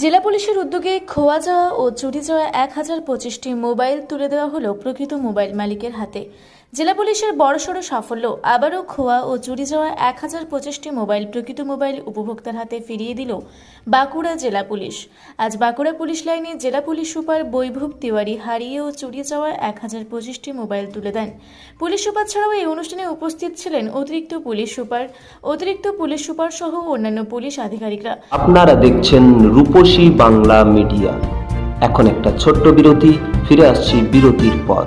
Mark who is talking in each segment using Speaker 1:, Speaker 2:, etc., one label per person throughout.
Speaker 1: জেলা পুলিশের উদ্যোগে খোয়া যাওয়া ও চুরি যাওয়া এক হাজার পঁচিশটি মোবাইল তুলে দেওয়া হলো প্রকৃত মোবাইল মালিকের হাতে। জেলা পুলিশের বড়সড় সাফল্য আবারও খোয়া ও চুরি যাওয়া এক হাজার পঁচিশটি মোবাইল, প্রকৃত মোবাইল উপভোক্তার হাতে ফিরিয়ে দিল বাঁকুড়া জেলা পুলিশ। আজ বাঁকুড়া পুলিশ লাইনে জেলা পুলিশ সুপার বৈভব তিওয়ারি হারিয়ে ও চুরি যাওয়া এক হাজার পঁচিশটি মোবাইল তুলে দেন। পুলিশ সুপার ছাড়াও এই অনুষ্ঠানে উপস্থিত ছিলেন অতিরিক্ত পুলিশ সুপার, অতিরিক্ত পুলিশ সুপার সহ অন্যান্য পুলিশ আধিকারিকরা।
Speaker 2: আপনারা দেখছেন রূপসী বাংলা মিডিয়া। এখন একটা ছোট্ট বিরতি, ফিরে আসছি বিরতির পর।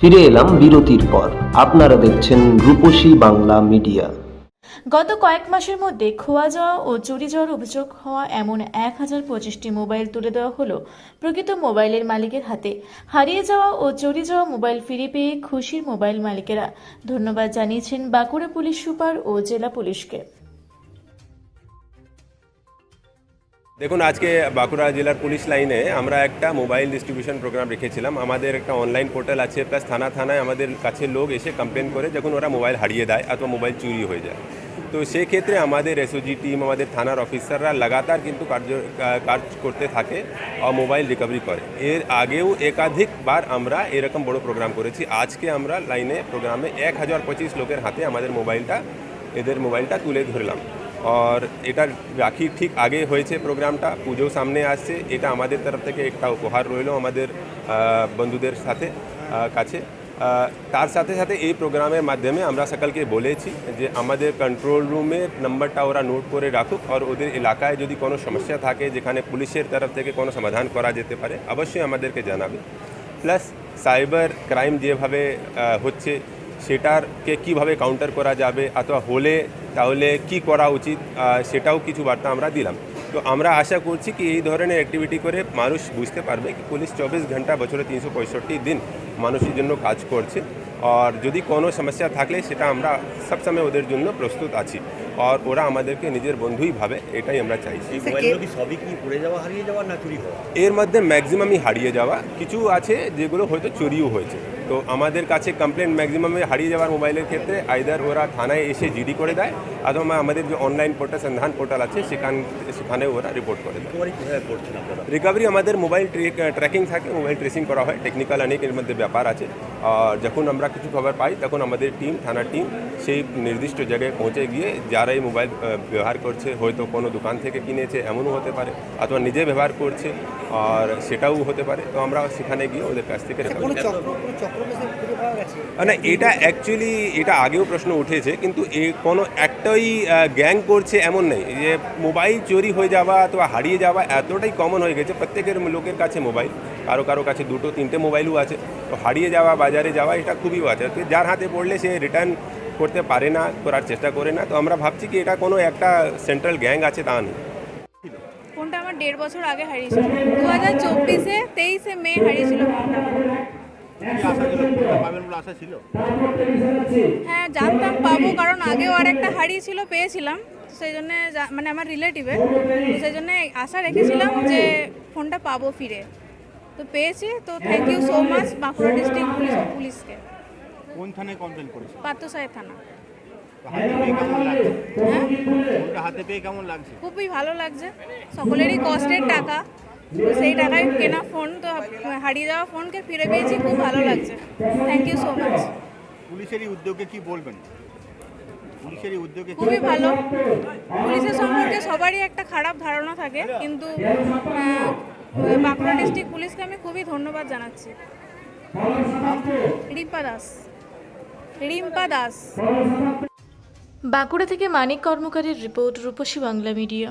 Speaker 2: ফিরে এলাম বিরতির পর। আপনারা দেখছেন রূপসী বাংলা মিডিয়া।
Speaker 1: গত কয়েক মাসের মধ্যে খোয়া যাওয়া ও চুরি যাওয়ার অভিযোগ হওয়া এমন এক হাজার পঁচিশটি মোবাইল তুলে দেওয়া হলো প্রকৃত মোবাইলের মালিকের হাতে। হারিয়ে যাওয়া ও চুরি যাওয়া মোবাইল ফিরে পেয়ে খুশির মোবাইল মালিকেরা ধন্যবাদ জানিয়েছেন বাঁকুড়া পুলিশ সুপার ও জেলা পুলিশকে।
Speaker 3: দেখুন, আজকে বাঁকুড়া জেলার পুলিশ লাইনে আমরা একটা মোবাইল ডিস্ট্রিবিউশন প্রোগ্রাম রেখেছিলাম। আমাদের একটা অনলাইন পোর্টাল আছে, প্লাস থানা থানায় আমাদের কাছে লোক এসে কমপ্লেন করে যখন ওরা মোবাইল হারিয়ে দেয় অথবা মোবাইল চুরি হয়ে যায়। তো সেক্ষেত্রে আমাদের এসওজি টিম আমাদের থানার অফিসাররা লাগাতার কিন্তু কার্য, কাজ করতে থাকে আর মোবাইল রিকভারি করে। এর আগেও একাধিকবার আমরা এরকম বড় প্রোগ্রাম করেছি। আজকে আমরা লাইনে, প্রোগ্রামে এক হাজার পঁচিশ লোকের হাতে আমাদের মোবাইলটা, এদের মোবাইলটা তুলে ধরলাম। আর এটা রাখির ঠিক আগে হয়েছে প্রোগ্রামটা পুজো সামনে আসছে। এটা আমাদের তরফ থেকে একটা উপহার রইল আমাদের বন্ধুদের সাথে কাছে। তার সাথে সাথে এই প্রোগ্রামের মাধ্যমে আমরা সকলকে বলেছি যে আমাদের কন্ট্রোল রুমের নাম্বারটা ওরা নোট করে রাখুক আর ওদের এলাকায় যদি কোনো সমস্যা থাকে যেখানে পুলিশের তরফ থেকে কোনো সমাধান করা যেতে পারে, অবশ্যই আমাদেরকে জানাবে। প্লাস সাইবার ক্রাইম যেভাবে হচ্ছে, সেটারকে কীভাবে কাউন্টার করা যাবে, অথবা হলে তাহলে কি করা উচিত? সেটাও কিছু বার্তা আমরা দিলাম। তো আমরা আশা করছি কি এই ধরনের অ্যাক্টিভিটি করে মানুষ বুঝতে পারবে কি পুলিশ চব্বিশ ঘণ্টা বছরে তিনশো পঁয়ষট্টি দিন মানুষের জন্য কাজ করছে। আর যদি কোনো সমস্যা থাকলে সেটা আমরা সবসময় ওদের জন্য প্রস্তুত আছি। আর ওরা আমাদেরকে নিজের বন্ধুই ভাবে এটাই আমরা চাইছি। এর মধ্যে ম্যাক্সিমামই হারিয়ে যাওয়া। কিছু আছে যেগুলো হয়তো চুরিও হয়েছে। তো আমাদের কাছে কমপ্লেন ম্যাক্সিমামে হারিয়ে যাওয়ার মোবাইলের ক্ষেত্রে আইদার ওরা থানায় এসে জিডি করে দেয় অথবা আমাদের যে অনলাইন পোর্টাল সন্ধান পোর্টাল আছে সেখান সেখানে ওরা রিপোর্ট করে দেয়। রিকভারি আমাদের মোবাইল ট্র্যাকিং থাকে মোবাইল ট্রেসিং করা হয়। টেকনিক্যাল অনেক এর মধ্যে ব্যাপার আছে। আর যখন আমরা কিছু খবর পাই তখন আমাদের টিম থানার টিম সেই নির্দিষ্ট জায়গায় পৌঁছে গিয়ে যারা এই মোবাইল ব্যবহার করছে হয়তো কোনো দোকান থেকে কিনেছে এমনও হতে পারে অথবা নিজে ব্যবহার করছে আর সেটাও হতে পারে। তো আমরা সেখানে গিয়ে ওদের কাছ থেকে মানে এটা অ্যাকচুয়ালি এটা আগেও প্রশ্ন উঠেছে, কিন্তু এ কোনো একটাই গ্যাং করছে এমন নেই। যে মোবাইল চুরি হয়ে যাওয়া অথবা হারিয়ে যাওয়া এতটাই কমন হয়ে গেছে, প্রত্যেকের লোকের কাছে মোবাইল কারও কারও কাছে দুটো, তিনটে মোবাইলও আছে। তো হারিয়ে যাওয়া, বাজারে যাওয়া, এটা খুবই আছে যার হাতে পড়লে সে রিটার্ন করতে পারে না, করার চেষ্টা করে না। তো আমরা ভাবছি কি এটা কোনো একটা সেন্ট্রাল গ্যাং আছে তা নেই।
Speaker 4: ফোনটা আমার দেড় বছর আগে হারিয়েছিল? দু হাজার চব্বিশে তেইশে মে হারিয়েছিল হ্যাঁ জানতাম পাবো কারণ আগেও আর একটা হারিয়েছিল পেয়েছিলাম। সেই জন্য মানে আমার রিলেটিভে সেই জন্য আশা রেখেছিলাম যে ফোনটা পাবো ফিরে। তো পেয়েছি তো thank you so much Bankura district police পুলিশকে
Speaker 5: কোন থানায় কমপ্লেন করেছে?
Speaker 4: পাত্রসাহেব থানা।
Speaker 5: হাতে পেয়ে কেমন লাগছে?
Speaker 4: হ্যাঁ?
Speaker 5: হাতে পেয়ে কেমন লাগছে?
Speaker 4: খুবই ভালো লাগছে। সকলেরই কষ্টের টাকা। তো সেই টাকায় কেনা ফোন তো হারিয়ে যাওয়া ফোনকে ফিরে পেয়েছি খুব ভালো লাগছে। থ্যাংক ইউ সো মাচ
Speaker 5: পুলিশেরই উদ্যোগে কি বলবেন? পুলিশেরই উদ্যোগে
Speaker 4: খুবই ভালো। পুলিশের সম্পর্কে সবারই একটা খারাপ ধারণা থাকে কিন্তু বাঁকুড়া ডিস্ট্রিক্ট পুলিশকে আমি খুবই ধন্যবাদ জানাচ্ছি। রিম্পা দাস। রিম্পা দাস।
Speaker 6: বাঁকুড়া থেকে মানিক কর্মকারের রিপোর্ট রূপসী বাংলা মিডিয়া।